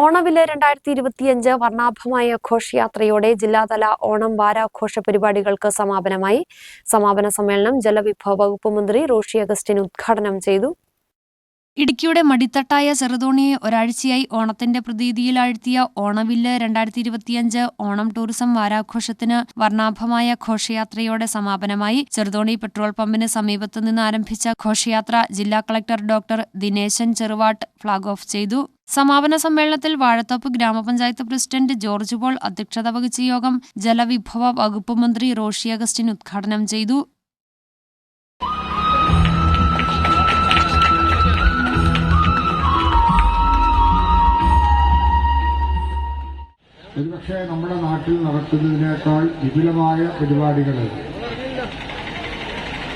ഓണവിൽ രണ്ടായിരത്തി ഇരുപത്തിയഞ്ച് വർണാഭമായ ഘോഷയാത്രയോടെ ജില്ലാതല ഓണം വാരാഘോഷ പരിപാടികൾക്ക് സമാപനമായി. സമാപന സമ്മേളനം ജലവിഭവ വകുപ്പ് മന്ത്രി റോഷി അഗസ്റ്റിൻ ഉദ്ഘാടനം ചെയ്തു. ഇടുക്കിയുടെ മടിത്തട്ടായ ചെറുതോണിയെ ഒരാഴ്ചയായി ഓണത്തിന്റെ പ്രതീതിയിൽ ആഴ്ത്തിയ ഓണവില്ല് രണ്ടായിരത്തി ഇരുപത്തിയഞ്ച് ഓണം ടൂറിസം വാരാഘോഷത്തിന് വർണാഭമായ ഘോഷയാത്രയോടെ സമാപനമായി. ചെറുതോണി പെട്രോൾ പമ്പിന് സമീപത്തു നിന്ന് ആരംഭിച്ച ഘോഷയാത്ര ജില്ലാ collector doctor Dineshan Cheruvattu flag off ചെയ്തു. സമാപന സമ്മേളനത്തിൽ വാഴത്തോപ്പ് ഗ്രാമപഞ്ചായത്ത് പ്രസിഡന്റ് ജോർജ് പോൾ അധ്യക്ഷത വഹിച്ച യോഗം ജലവിഭവ വകുപ്പ് മന്ത്രി റോഷി അഗസ്റ്റിൻ ഉദ്ഘാടനം ചെയ്തു. ഒരുപക്ഷെ നമ്മുടെ നാട്ടിൽ നടത്തുന്നതിനേക്കാൾ വിപുലമായ പരിപാടികൾ.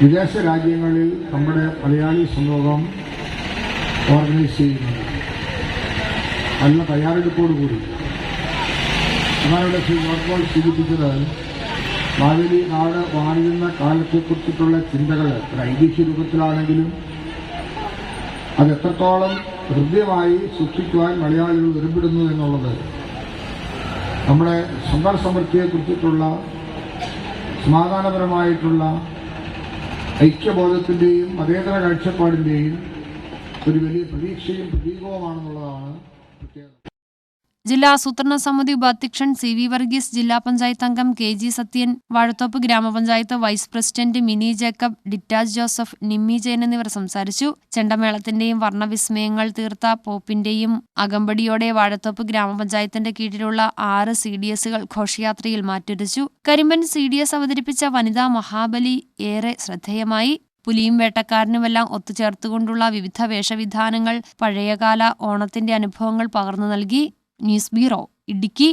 വിദേശ രാജ്യങ്ങളിൽ നമ്മുടെ മലയാളി സമൂഹം ഓർഗനൈസ് ചെയ്യുന്നുണ്ട് നല്ല തയ്യാറെടുപ്പോടുകൂടി ഞങ്ങളുടെ ശ്രീ നോർപ്പോൾ സൂചിപ്പിച്ചത് മാവേലി നാട് മാറിയുന്ന കാലത്തെക്കുറിച്ചിട്ടുള്ള ചിന്തകൾ ഒരു ഐതിഹ്യ രൂപത്തിലാണെങ്കിലും അത് എത്രത്തോളം ഹൃദ്യമായി സൂക്ഷിക്കുവാൻ മലയാളികൾ ഒരുപ്പെടുന്നു എന്നുള്ളത് നമ്മുടെ സമ്പൽ സമൃദ്ധിയെക്കുറിച്ചിട്ടുള്ള സമാധാനപരമായിട്ടുള്ള ഐക്യബോധത്തിന്റെയും മതേതര കാഴ്ചപ്പാടിന്റെയും ഒരു വലിയ പ്രതീക്ഷയും പ്രതീകവുമാണെന്നുള്ളതാണ് ജില്ലാ ആസൂത്രണ സമിതി ഉപാധ്യക്ഷൻ സി വി വർഗീസ് ജില്ലാ പഞ്ചായത്ത് അംഗം K G Sathyan Vazhathoppu grama panchayat vice president Mini Jacob Ditaj Joseph Nimmi Jayan എന്നിവർ സംസാരിച്ചു. ചെണ്ടമേളത്തിന്റെയും വർണവിസ്മയങ്ങൾ തീർത്ത പോപ്പിന്റെയും അകമ്പടിയോടെ വാഴത്തോപ്പ് ഗ്രാമപഞ്ചായത്തിന്റെ കീഴിലുള്ള ആറ് സി ഡി എസുകൾ ഘോഷയാത്രയിൽ മാറ്റുരച്ചു. കരിമ്പൻ സി ഡി എസ് അവതരിപ്പിച്ച വനിതാ മഹാബലി ഏറെ ശ്രദ്ധേയമായി. പുലിയും വേട്ടക്കാരനുമെല്ലാം ഒത്തുചേർത്തുകൊണ്ടുള്ള വിവിധ വേഷവിധാനങ്ങൾ പഴയകാല ഓണത്തിന്റെ അനുഭവങ്ങൾ പകർന്നു നൽകി ന്യൂസ് ബ്യൂറോ ഇടുക്കി.